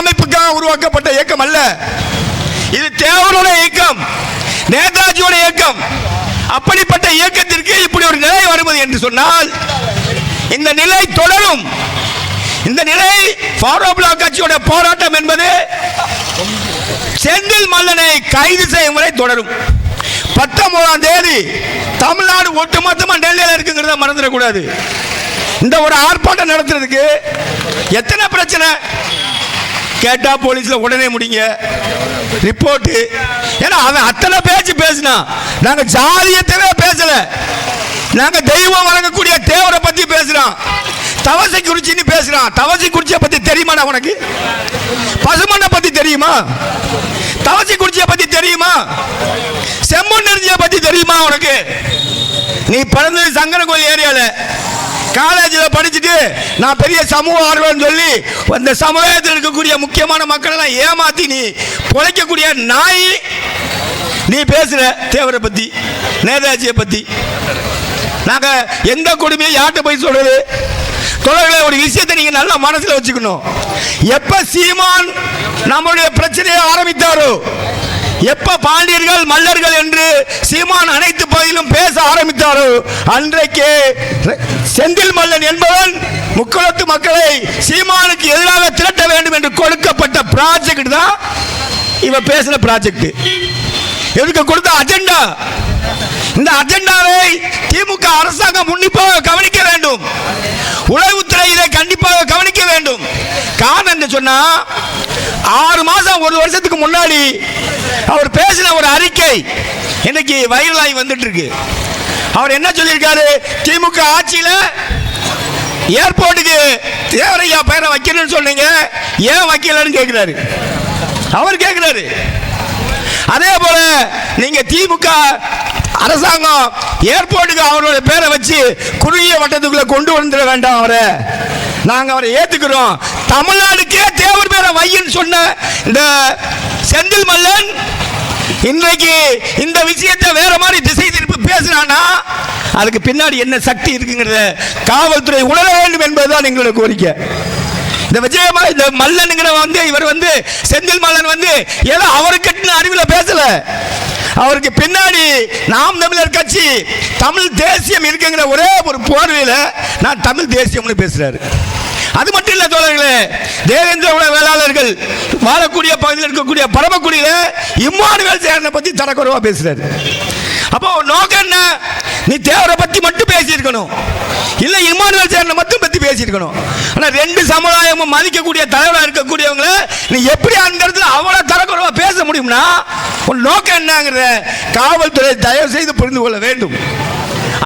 அமைப்புக்காக உருவாக்கப்பட்ட இயக்கம் அல்ல. இது தேவருடைய இயக்கம் நேதாஜியோட இயக்கம். அப்படிப்பட்ட இயக்கத்திற்கு இப்படி ஒரு நிலை வருவது என்று சொன்னால் இந்த நிலை தொடரும். இந்த நிலை ஃபாரோ பிளாக் கட்சியோட போராட்டம் என்பது செந்தில் மல்லனை கைது செய்யும் வரை தொடரும். பத்தொன்பதாம் தேதி தமிழ்நாடு ஒட்டுமொத்தமா டெல்லியில் இருக்குங்கிறத மறந்துடக்கூடாது இந்த ஒரு ஆர்ப்பாட்டம் நடத்துறதுக்கு எத்தனை பிரச்சனை? கேட்டா போலீஸ்ல உடனே முடிங்க. ரிப்போர்ட் ஏன்னா அவன் அத்தனை பேச்சு பேசினான். நாங்க ஜாதியத்தவே பேசல. நாங்க தெய்வம் வழங்கக்கூடிய தேவரை பத்தி பேசுறோம் தவசை குறிச்சின்னு பேசுறான். தவசை குறிச்சிய பத்தி தெரியுமாடா உனக்கு? பசுமண்ணை பத்தி தெரியுமா? தவசி குறிச்சிய பத்தி தெரியுமா? செம்மண் நெருஞ்சிய பத்தி தெரியுமா உனக்கு? நீ பிறந்தது சங்கரகோயில் ஏரியால. காலேஜில் படிச்சுட்டு நான் பெரிய சமூக ஆர்வம் சொல்லி அந்த சமுதாயத்தில் இருக்கக்கூடிய முக்கியமான மக்கள் ஏமாற்றி ஏமாத்தி நீ பொழைக்கக்கூடிய நாய் நீ பேசுற தேவரை பத்தி நேதாஜியை பத்தி. நாங்க எந்த கொடுமையை யார்கிட்ட போய் சொல்றது? தொடர்களை ஒரு விஷயத்தை நீங்க நல்லா மனசுல வச்சுக்கணும். எப்ப சீமான் நம்மளுடைய பிரச்சனையை ஆரம்பித்தாரோ எப்ப பாண்டியர்கள் மல்லர்கள் என்று சீமான் அனைத்து பகுதியிலும் பேச ஆரம்பித்தாரோ அன்றைக்கு செந்தில் மல்லன் என்பவன் முக்குளத்து மக்களை சீமானுக்கு எதிராக திரட்ட வேண்டும் என்று கொடுக்கப்பட்ட ப்ராஜெக்ட் தான் இவன் பேசின ப்ராஜெக்ட் இவருக்கு கொடுத்த அஜெண்டா இந்த அஜெண்டாவை திமுக அரசாங்கம் உன்னிப்பாக கவனிக்க வேண்டும். உளவுத்துறை இதை கண்டிப்பாக கவனிக்க வேண்டும். காரணம் என்ன சொன்னா ஆறு மாசம் ஒரு வருஷத்துக்கு முன்னாடி அவர் பேசின ஒரு அறிக்கை இன்னைக்கு வைரலாகி வந்துட்டு இருக்கு அவர் என்ன சொல்லியிருக்காரு? திமுக ஆட்சியில் ஏர்போர்ட்டுக்கு தேவரையா பேரை வைக்கணும்னு சொன்னீங்க. ஏன் வைக்கலன்னு கேட்குறாரு அவர் கேட்குறாரு அதே போல நீங்க திமுக அரசாங்கம் ஏர்போர்ட்டுக்கு அவரோட பேரை வச்சு குறுகிய வட்டத்துக்குள்ள கொண்டு வந்துட வேண்டாம் அவரை. நாங்கள் அவரை ஏத்துக்கிறோம். தமிழ்நாடுக்கே தேவர் பேரை வையன்னு சொன்ன இந்த செந்தில் மல்லன் இன்றைக்கு இந்த விஷயத்தை வேற மாதிரி திசை திருப்பி பேசுறானா அதுக்கு பின்னாடி என்ன சக்தி இருக்குங்கிறத காவல்துறை உணர வேண்டும் என்பதுதான் எங்களுடைய கோரிக்கை. இந்த விஜயமா இந்த மல்லனுங்கிற வந்து இவர் வந்து செந்தில் மல்லன் வந்து ஏதோ அவருக்கு கட்டின அறிவில் பேசல. அவருக்கு பின்னாடி நாம் தமிழர் கட்சி தமிழ் தேசியம் இருக்குங்கிற ஒரே ஒரு போர்வையில் நான் தமிழ் தேசியம்னு பேசுறாரு. அது மட்டும் இல்ல தோழர்களே தேவேந்திர உலக வேளாளர்கள் வாழக்கூடிய பகுதியில் இருக்கக்கூடிய பரமக்குடியில இம்மானுவேல் சேரனை பத்தி தரக்குறவாக பேசுறாரு. அப்போ நோக்கம் என்ன? நீ தேவரை பத்தி மட்டும் பேசியிருக்கணும். இல்லை இம்மானுவேல் சேரனை மட்டும் பற்றி பேசியிருக்கணும். ஆனால் ரெண்டு சமுதாயமும் மதிக்கக்கூடிய தலைவராக இருக்கக்கூடியவங்களை நீ எப்படி அந்த இடத்துல அவ்வளோ தரக்குறைவா பேச முடியும்னா உன் நோக்கம் என்னங்கிறத காவல்துறை தயவு செய்து புரிந்து கொள்ள வேண்டும்.